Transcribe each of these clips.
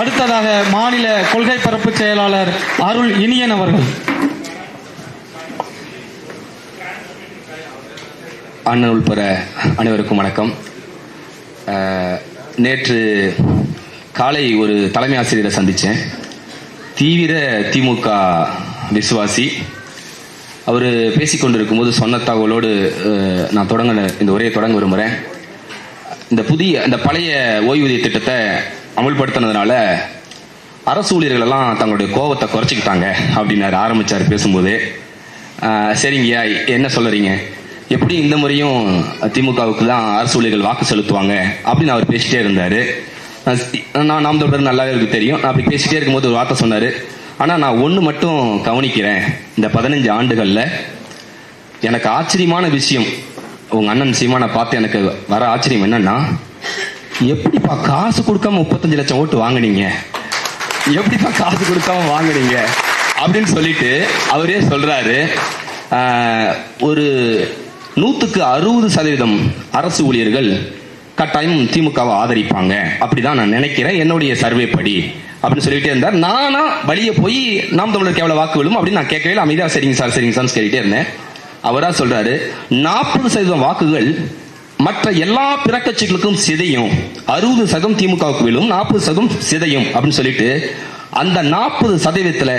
அடுத்ததாக மாநில கொள்கை பரப்பு செயலாளர் அருள் இனியன் அவர்கள். அண்ணன் உள்பட அனைவருக்கும் வணக்கம். நேற்று காலை ஒரு தலைமை ஆசிரியரை சந்தித்தேன் தீவிர திமுக விசுவாசி. அவர் பேசிக்கொண்டிருக்கும் போது சொன்ன தகவலோடு நான் தொடங்க இந்த உரையை தொடங்க விரும்புகிறேன் இந்த புதிய இந்த பழைய ஓய்வூதிய திட்டத்தை அமல்படுத்தினதுனால அரசு ஊழியர்கள் எல்லாம் தங்களுடைய கோபத்தை குறைச்சிக்கிட்டாங்க அப்படின்னாரு. ஆரம்பிச்சார் பேசும்போது. சரிங்கய்யா என்ன சொல்லுறீங்க எப்படி இந்த முறையும் திமுகவுக்கு தான் அரசு ஊழியர்கள் வாக்கு செலுத்துவாங்க அப்படின்னு அவர் பேசிட்டே இருந்தாரு. நான் நாம் தொடர் நல்லாவே இருக்கு தெரியும். நான் அப்படி பேசிட்டே இருக்கும்போது ஒரு வார்த்தை சொன்னாரு. ஆனா நான் ஒண்ணு மட்டும் கவனிக்கிறேன். இந்த பதினஞ்சு ஆண்டுகள்ல எனக்கு ஆச்சரியமான விஷயம். உங்க அண்ணன் சீமானை பார்த்து எனக்கு வர ஆச்சரியம் என்னன்னா எப்படிப்பா காசு கொடுக்காம முப்பத்தஞ்சு லட்சம் ஓட்டு வாங்குனீங்க? எப்படிப்பா காசு கொடுக்காம வாங்குனீங்க? அப்படின்னு சொல்லிட்டு அவரே சொல்றாரு. ஒரு நூத்துக்கு அறுபது சதவீதம் அரசு ஊழியர்கள் கட்டாயம் திமுகவை ஆதரிப்பாங்க. அப்படிதான் நான் நினைக்கிறேன் என்னுடைய சர்வே படி அப்படின்னு சொல்லிட்டே இருந்தார். நானா வழியே போய் நாம் தமிழருக்கு எவ்வளவு வாக்கு விழும் அப்படின்னு நான் கேட்கவே அமைதியா சரிங்க சார் சரிங்க சார் கேட்டுட்டே இருந்தேன். அவரா சொல்றாரு நாற்பது சதவீதம் வாக்குகள் மற்ற எல்லா பிற கட்சிகளுக்கும் சிதையும் அறுபது சதம் திமுகவுக்கு விழும் நாற்பது சதம் சிதையும் அப்படின்னு சொல்லிட்டு அந்த நாற்பது சதவீதத்துல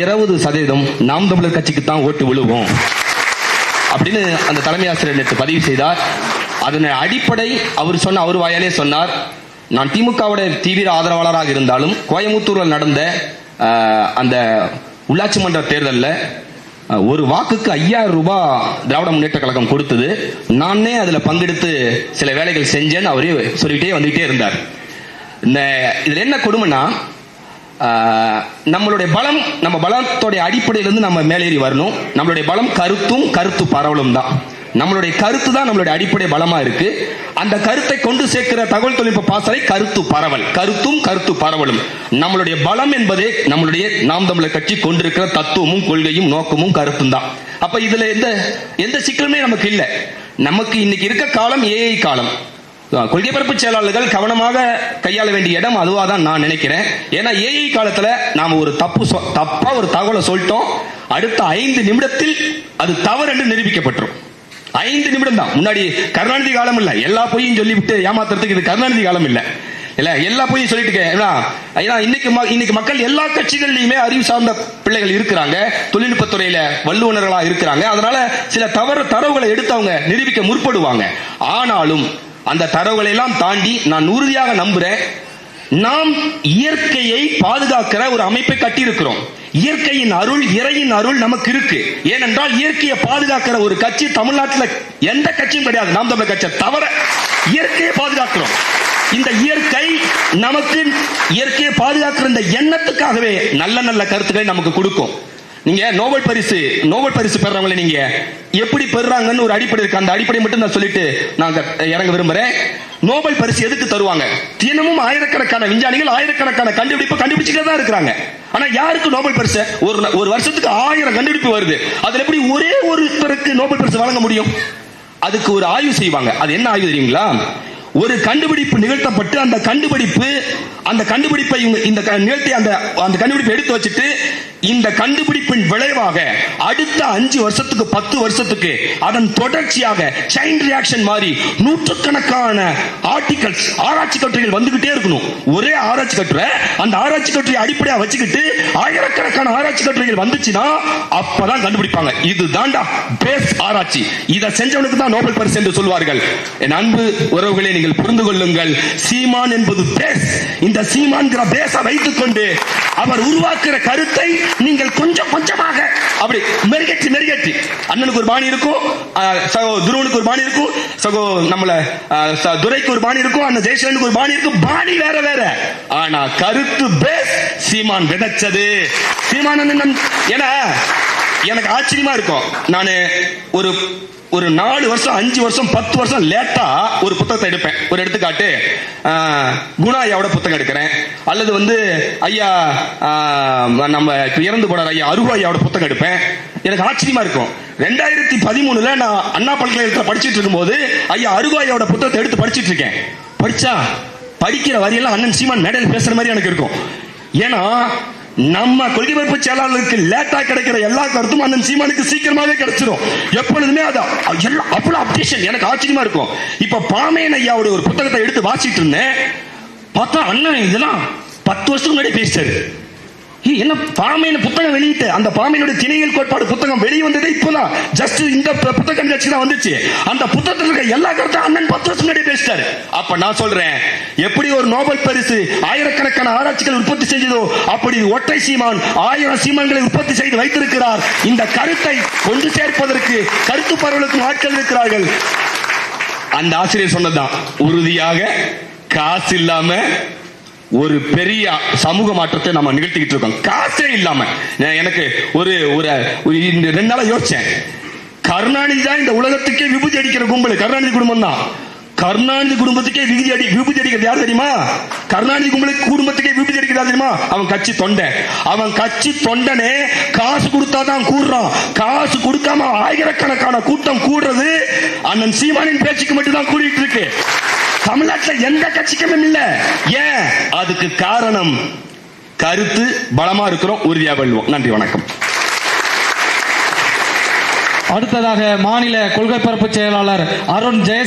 இருபது சதவீதம் நாம் தமிழர் கட்சிக்கு தான் ஓட்டு விழுவோம் அப்படின்னு அந்த தலைமை ஆசிரியர் நேற்று பதிவு செய்தார். அதன் அடிப்படை அவர் சொன்ன அவர் வாயாலே சொன்னார். நான் திமுகவுடைய தீவிர ஆதரவாளராக இருந்தாலும் கோயமுத்தூரில் நடந்த அந்த உள்ளாட்சி மன்ற தேர்தலில் ஒரு வாக்குக்கு ஐயாயிரம் ரூபாய் திராவிட முன்னேற்ற கழகம் கொடுத்தது. நானே அதுல பங்கெடுத்து சில வேலைகள் செஞ்சேன்னு அவரே சொல்லிட்டே வந்துகிட்டே இருந்தார். இந்த இதுல என்ன கொடுமைன்னா நம்மளுடைய பலம் நம்ம பலத்தோடைய அடிப்படையிலிருந்து நம்ம மேலேறி வரணும். நம்மளுடைய பலம் கருத்தும் கருத்து பரவலும் தான். நம்மளுடைய கருத்து தான் நம்மளுடைய அடிப்படை பலமா இருக்கு. அந்த கருத்தை கொண்டு சேர்க்கிற தகவல் தொழில்நுட்ப பாசறை கருத்து பரவல். கருத்தும் கருத்து பரவலும். நம்மளுடைய பலம் என்பதே நம்மளுடைய நாம் தமிழர் கட்சி கொண்டிருக்கிற தத்துவமும் கொள்கையும் நோக்கமும் கருத்தும் தான். அப்ப இதுல எந்த எந்த சிக்கலுமே நமக்கு இல்லை. நமக்கு இன்னைக்கு இருக்க காலம் ஏஐ காலம். கொள்கை பரப்பு செயலாளர்கள் கவனமாக கையாள வேண்டிய இடம் அதுவாக தான் நான் நினைக்கிறேன். ஏன்னா ஏஐ காலத்தில் நாம் ஒரு தப்பு சொ- தப்பா ஒரு தகவலை சொல்லிட்டோம். அடுத்த ஐந்து நிமிடத்தில் அது தவறு என்று நிரூபிக்கப்பட்டுரும். ஐந்து நிமிடம் தான் முன்னாடி கருணாநிதி காலம் இல்ல. எல்லா பொய்யும் சொல்லிவிட்டு ஏமாத்துறதுக்கு இது கருணாநிதி காலம் இல்ல. இல்ல எல்லா பொய்யும் சொல்லிட்டு ஏன்னா இன்னைக்கு ம- இன்னைக்கு மக்கள் எல்லா கட்சிகள்லயுமே அறிவு சார்ந்த பிள்ளைகள் இருக்கிறாங்க. தொழில்நுட்பத்துறையில வல்லுநர்களா இருக்கிறாங்க. அதனால சில தவறு தரவுகளை எடுத்து அவங்க நிரூபிக்க முற்படுவாங்க. ஆனாலும் அந்த தரவுகளை எல்லாம் தாண்டி நான் உறுதியாக நம்புறேன். நாம் இயற்கையை பாதுகாக்கிற ஒரு அமைப்பை கட்டியிருக்கிறோம். இயற்கையின் அருள் இறையின் அருள் நமக்கு இருக்கு ஏனென்றால் இயற்கையை பாதுகாக்கிற ஒரு கட்சி தமிழ்நாட்டில் எந்த கட்சியும் கிடையாது. நாம் தமிழர் கட்சியை தவிர இயற்கையை பாதுகாக்கிறோம். இந்த இயற்கை நமக்கு இயற்கையை பாதுகாக்கிற இந்த எண்ணத்துக்காகவே நல்ல நல்ல கருத்துக்களை நமக்கு கொடுக்கும். நீங்க நோபல் பரிசு நோபல் பரிசு பெறவங்களை நீங்க. எப்படி பெறுறாங்கன்னு ஒரு அடிப்படை இருக்கு. அந்த அடிப்படை மட்டும் நான் சொல்லிட்டு நான் இறங்க விரும்புறேன். நோபல் பரிசு எதுக்கு தருவாங்க? தினமும் ஆயிரக்கணக்கான விஞ்ஞானிகள் ஆயிரக்கணக்கான கண்டுபிடிப்பு கண்டுபிடிச்சுட்டே தான் இருக்கிறாங்க. ஆனா யாருக்கு நோபல் பரிசு? ஒரு ஒரு வருஷத்துக்கு ஆயிரம் கண்டுபிடிப்பு வருது. அதுல எப்படி ஒரே ஒருத்தருக்கு நோபல் பரிசு வழங்க முடியும்? அதுக்கு ஒரு ஆய்வு செய்வாங்க. அது என்ன ஆய்வு தெரியுங்களா? ஒரு கண்டுபிடிப்பு நிகழ்த்தப்பட்டு அந்த கண்டுபிடிப்பு அந்த கண்டுபிடிப்பை இவங்க இந்த க- நிகழ்த்தி அந்த அந்த கண்டுபிடிப்பை எடுத்து வச்சுட்டு இந்த கண்டுபிடிப்பின் விளைவாக அடுத்த அஞ்சு வருஷத்துக்கு பத்து வருஷத்துக்கு அதன் தொடர்ச்சியாக செயின் ரியாக்ஷன் மாதிரி நூற்றுக்கணக்கான ஆர்டிகல்ஸ் ஆராய்ச்சி கட்டுரைகள் வந்துகிட்டே இருக்கணும். ஒரே ஆராய்ச்சி கட்டுரை அந்த ஆராய்ச்சி கட்டுரை அடிப்படையா வச்சுக்கிட்டு ஆயிரக்கணக்கான ஆராய்ச்சி கட்டுரைகள் வந்துச்சுன்னா அப்பதான் கண்டுபிடிப்பாங்க. இது தாண்டா பேஸ் ஆராய்ச்சி. இதை செஞ்சவனுக்கு தான் நோபல் பரிசு என்று சொல்வார்கள். என் அன்பு உறவுகளை நீங்கள் புரிந்து கொள்ளுங்கள். சீமான் என்பது பேஸ் இந்த சீமான்கிற பேச வைத்துக் கொண்டு அவர் உருவாக்குற கருத்தை நீங்கள் கொஞ்சம் கொஞ்சமாக அப்படி மெருகேற்றி மெருகேற்றி. அண்ணனுக்கு ஒரு பாணி இருக்கும் சகோ துருவனுக்கு ஒரு பாணி இருக்கும் சகோ நம்மள ச- துரைக்கு ஒரு பாணி இருக்கும் அண்ணன் ஜெயசேனுக்கு ஒரு பாணி இருக்கும். பாணி வேற வேற. ஆனா கருத்து பேஸ் சீமான் விதைச்சது. சீமான் அண்ணன் ஏன்னா எனக்கு ஆச்சரியமா இருக்கும். நான் ஒரு ஒரு நாலு வருஷம் அஞ்சு வருஷம் பத்து வருஷம் லேட்டா ஒரு புத்தகத்தை எடுப்பேன். ஒரு எடுத்துக்காட்டு குணா ஐயாவோட புத்தகம் எடுக்கிறேன். அல்லது வந்து ஐயா நம்ம இறந்து போனார் ஐயா அருகு ஐயாவோட புத்தகம் எடுப்பேன். எனக்கு ஆச்சரியமா இருக்கும். ரெண்டாயிரத்தி பதிமூணுல நான் அண்ணா பல்கலைக்கழகத்தில் படிச்சுட்டு இருக்கும்போது ஐயா அருகு ஐயாவோட புத்தகத்தை எடுத்து படிச்சுட்டு இருக்கேன். படிச்சா படிக்கிற வரியெல்லாம் அண்ணன் சீமான் மேடையில் பேசுற மாதிரி எனக்கு இருக்கும். ஏன்னா நம்ம கொள்கை செயலாளருக்கு லேட்டா கிடைக்கிற எல்லா கருத்தும் அண்ணன் சீமானுக்கு சீக்கிரமாவே கிடைச்சிடும் எப்பொழுதுமே அது எல்லாம் அவ்வளவு அப்டேஷன் எனக்கு ஆச்சரியமா இருக்கும். இப்ப பாமேன் ஐயாவுடைய ஒரு புத்தகத்தை எடுத்து வாசிட்டு இருந்தேன். பார்த்தா அண்ணன் இதெல்லாம் பத்து வருஷத்துக்கு முன்னாடி பேசிட்டாரு. என்ன பாமையின புத்தகம் வெளியிட்டு அந்த பாமையினுடைய திணைகள் கோட்பாடு புத்தகம் வெளியே வந்தது இப்போதான். ஜஸ்ட் இந்த புத்தக கண்காட்சி தான் வந்துச்சு. அந்த புத்தகத்தில் இருக்க எல்லா கருத்தும் அண்ணன் பத்து வருஷம் முன்னாடி பேசிட்டாரு. அப்ப நான் சொல்றேன் எப்படி ஒரு நோபல் பரிசு ஆயிரக்கணக்கான ஆராய்ச்சிகள் உற்பத்தி செஞ்சதோ அப்படி ஒற்றை சீமான் ஆயிரம் சீமான்களை உற்பத்தி செய்து வைத்திருக்கிறார். இந்த கருத்தை கொண்டு சேர்ப்பதற்கு கருத்து பரவலுக்கும் ஆட்கள் இருக்கிறார்கள். அந்த ஆசிரியர் சொன்னதுதான் உறுதியாக காசு இல்லாம ஒரு பெரிய சமூக மாற்றத்தை நம்ம நிகழ்த்திக்கிட்டு இருக்கோம். காசே இல்லாம. எனக்கு ஒரு ஒரு ரெண்டு நாளா யோசிச்சேன். கருணாநிதி தான் இந்த உலகத்துக்கே விபூதி அடிக்கிற கும்பல். கருணாநிதி குடும்பம் தான் கருணாநிதி குடும்பத்துக்கே விபூதி அடி விபூதி அடிக்கிறது யார் தெரியுமா? கருணாநிதி கும்பலுக்கு குடும்பத்துக்கே விபூதி அடிக்கிறது தெரியுமா? அவன் கட்சி தொண்டன் அவன் கட்சி தொண்டனே காசு கொடுத்தா தான் கூடுறான். காசு கொடுக்காம ஆயிரக்கணக்கான கூட்டம் கூடுறது அண்ணன் சீமானின் பேச்சுக்கு மட்டும் தான் கூடிட்டு இருக்கு. தமிழ்நாட்டில் எந்த கட்சிக்கும் இல்ல. ஏன்? அதுக்கு காரணம் கருத்து பலமா இருக்கிறோம் உறுதியா வெல்வோம். நன்றி வணக்கம். அடுத்ததாக மாநில கொள்கை பரப்பு செயலாளர் அருண் ஜெய